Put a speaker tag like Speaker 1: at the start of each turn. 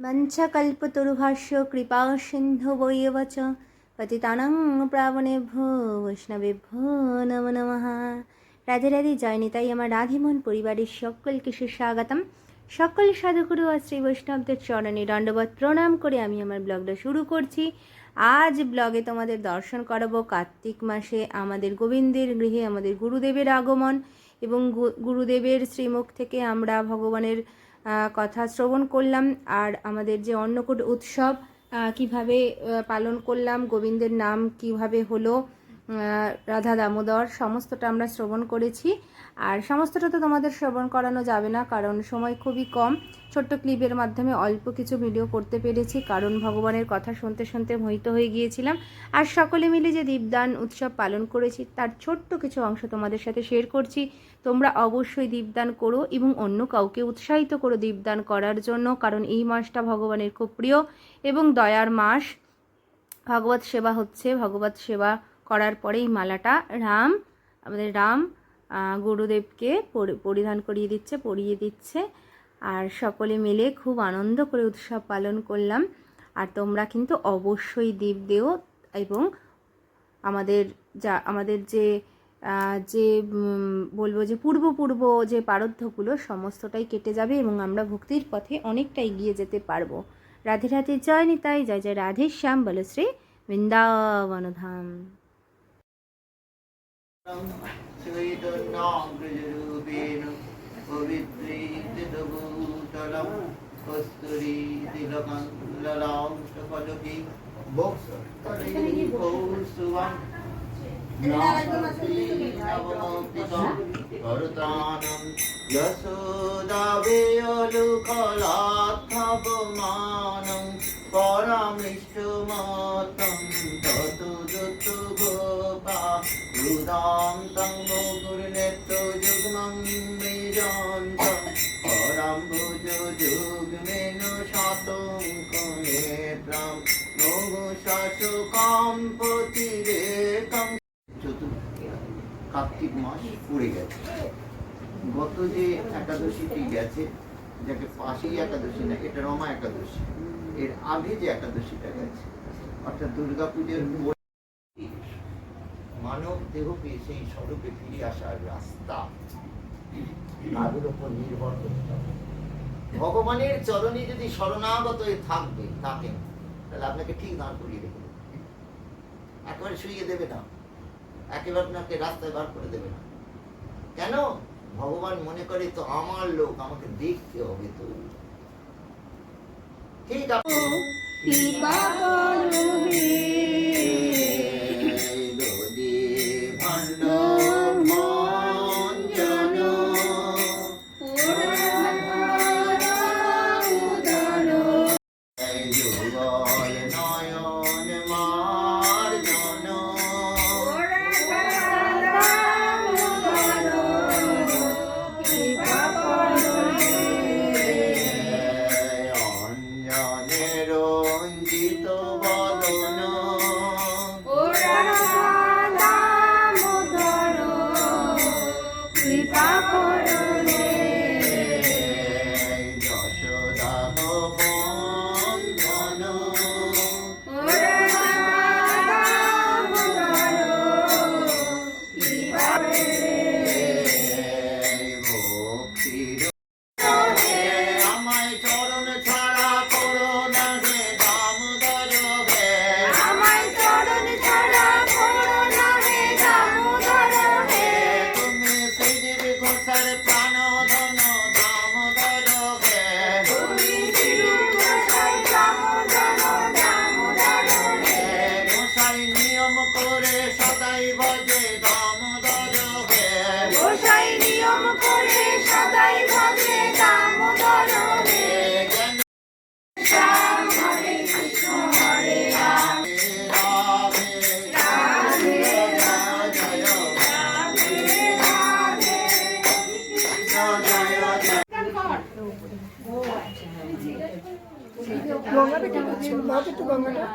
Speaker 1: वञ्चकल्पतरुभाष्य कृपा सिन्धुवैव च पतितानां প্রাবণেভ্যো বৈষ্ণবেভ্যো নম নমঃ রাধে রাধে জয় নিতাই আমার রাধেমন পরিবারের সকলকে সুস্বাগতম সকল সাধুগুরু আর শ্রী বৈষ্ণবদের চরণে দণ্ডবত প্রণাম করে আমি আমার ব্লগটা শুরু করছি আজ ব্লগে তোমাদের দর্শন করাবো কার্তিক মাসে আমাদের গোবিন্দের গৃহে আমাদের গুরুদেবের আগমন এবং গু- গুরুদেবের শ্রীমুখ থেকে আমরা ভগবানের আহ, কথা শ্রবণ করলাম। আর আমাদের যে অন্নকূট উৎসব কীভাবে পালন করলাম, গোবিন্দের নাম কীভাবে হলো রাধা দামোদর, সমস্তটা আমরা শ্রবণ করেছি। আর সমস্তটা তো তোমাদের শ্রবণ করানো যাবে না, কারণ সময় খুবই কম। ছোট্ট ক্লিপের মাধ্যমে অল্প কিছু ভিডিও করতে পেরেছি, কারণ ভগবানের কথা শুনতে শুনতে মোহিত হয়ে গিয়েছিলাম। আর সকলে মিলে যে দীপদান উৎসব পালন করেছি, তার ছোট্ট কিছু অংশ তোমাদের সাথে শেয়ার করছি। তোমরা অবশ্যই দীপদান করো এবং অন্য কাউকে উৎসাহিত করো দীপদান করার জন্য, কারণ এই মাসটা ভগবানের খুব প্রিয় এবং দয়ার মাস। ভগবত সেবা হচ্ছে, ভগবত সেবা করার পরেই মালাটা রাম, আমাদের রাম গুরুদেবকে পরিধান করিয়ে দিচ্ছে, পরিয়ে দিচ্ছে। আর সকলে মিলে খুব আনন্দ করে উৎসব পালন করলাম। আর তোমরা কিন্তু অবশ্যই দীপ দেও এবং আমাদের যা, আমাদের যে যে বলব যে পূর্ব পূর্ব যে পারদ্ধগুলো সমস্তটাই কেটে যাবে এবং আমরা ভক্তির পথে অনেকটা এগিয়ে যেতে পারব। রাধে রাধে, জয় নিতাই, জয় জয় রাধে, শ্যাম বলশ্রী, বৃন্দাবনধাম।
Speaker 2: চৈতন্যরূপেণ পবিত্রীতভূতলম কস্তুরী তিলকং ললাম ফলকি কৌসুবম ভরতানম যশোদাবেয়লুকলাথপমানং পরমৃষ্টমতং তত যুগ্মং যুগ্মেনু কার্তিক মাস পড়ে গেছে। গত যে একাদশীটি গেছে, যাকে পাশি একাদশী না, এটা রমা একাদশী। এর আগে যে একাদশীটা গেছে, অর্থাৎ দুর্গা পুজোর মানব দেহকে সেই স্বরূপে ফিরে আসার রাস্তা। তাদের উপর নির্ভর করতে হবে। ভগবানের চরণে যদি শরণাগত থাকবে থাকেন তাহলে আপনাকে ঠিক দাঁড় করিয়ে দেবে। একেবারে শুইয়ে দেবে না। একেবারে আপনাকে রাস্তায় বার করে দেবে না। কেন? ভগবান মনে করে, তো আমার লোক, আমাকে দেখতে হবে তো। ঠিক আছে।
Speaker 1: 没有人
Speaker 2: 啊 নিয়ম করে সদাই ভাবে দামোদর
Speaker 3: গঙ্গাটা কি করছ? তো একটু গঙ্গাটা